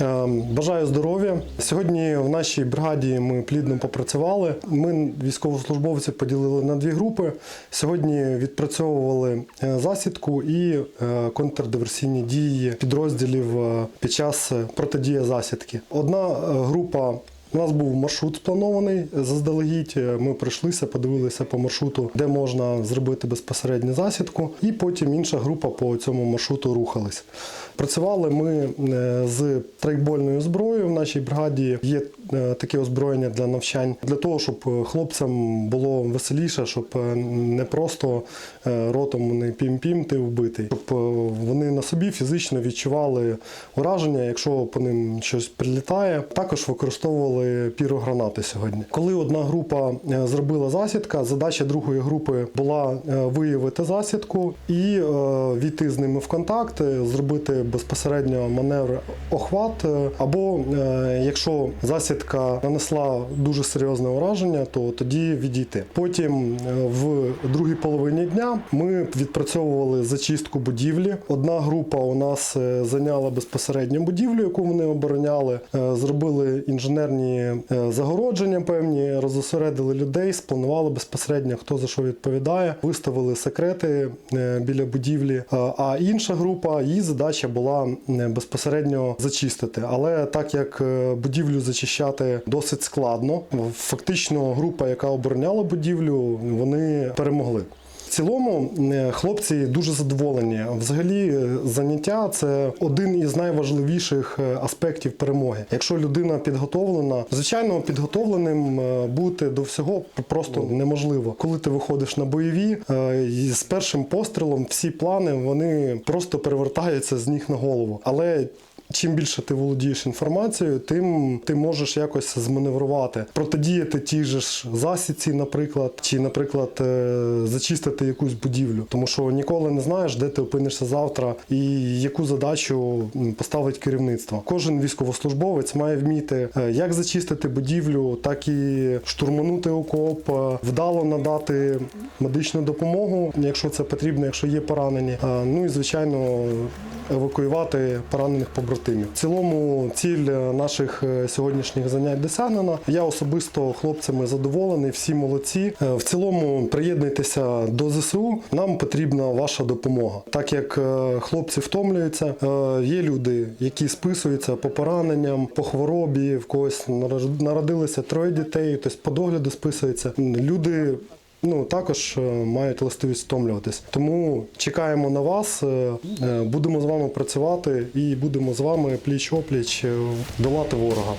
Е, Бажаю здоров'я. Сьогодні в нашій бригаді ми плідно попрацювали. Ми військовослужбовці поділили на дві групи. Сьогодні відпрацьовували е, засідку і е, контрдиверсійні дії підрозділів е, під час протидії засідки. Одна група. У нас був маршрут спланований заздалегідь. Ми пройшлися, подивилися по маршруту, де можна зробити безпосередню засідку, і потім інша група по цьому маршруту рухалась. Працювали ми е, з трейкбольною зброєю. В нашій бригаді є е, таке озброєння для навчань для того, щоб е, хлопцям було веселіше, щоб не просто ротом вони пім-пім, ти вбитий, щоб вони на собі фізично відчували ураження, якщо по ним щось прилітає. Також використовували пірогранати сьогодні. Коли одна група е, зробила засідка, задача другої групи була е, виявити засідку і е, війти з ними в контакт, зробити безпосередньо маневр охват. Або якщо засідка нанесла дуже серйозне ураження, то тоді відійти. Потім в другій половині дня ми відпрацьовували зачистку будівлі. Одна група у нас зайняла безпосередньо будівлю, яку вони обороняли, зробили інженерні е, загородження певні, розосередили людей, спланували безпосередньо, хто за що відповідає, виставили секрети е, біля будівлі. Е, А інша група, її задача була безпосередньо зачистити. Але так як будівлю зачищати досить складно, фактично група, яка обороняла будівлю, вони перемогли. В цілому е, хлопці дуже задоволені. Взагалі, е, заняття це один із найважливіших е, аспектів перемоги. Якщо людина підготовлена, звичайно, підготовленим бути до всього просто неможливо. Коли ти виходиш на бойові, з першим пострілом всі плани вони просто перевертаються з ніг на голову. Але Чим більше ти володієш інформацією, тим ти можеш якось зманеврувати, протидіяти же ж засідці, наприклад, чи, наприклад, е, зачистити якусь будівлю. Тому що ніколи не знаєш, де ти опинишся завтра і яку задачу поставить керівництво. Кожен військовослужбовець має вміти е, як зачистити будівлю, так і штурманути окоп, е, вдало надати медичну допомогу, якщо це потрібно, якщо є поранені. Ну і звичайно евакуювати поранених побратимів. В цілому ціль е, наших е, сьогоднішніх занять досягнена. Я особисто хлопцями задоволений, всі молодці. Е, В цілому приєднуйтеся до ЗСУ. Нам потрібна ваша допомога. Так як хлопці втомлюються, є люди, які списуються по пораненням, по хворобі, в когось народилися троє дітей, хтось по догляду списується. Люди ну також е, мають властивість втомлюватись. Тому чекаємо на вас. е, е, Будемо з вами працювати і будемо з вами пліч опліч долати ворога.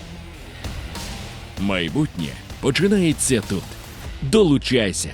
Майбутнє починається тут. Долучайся!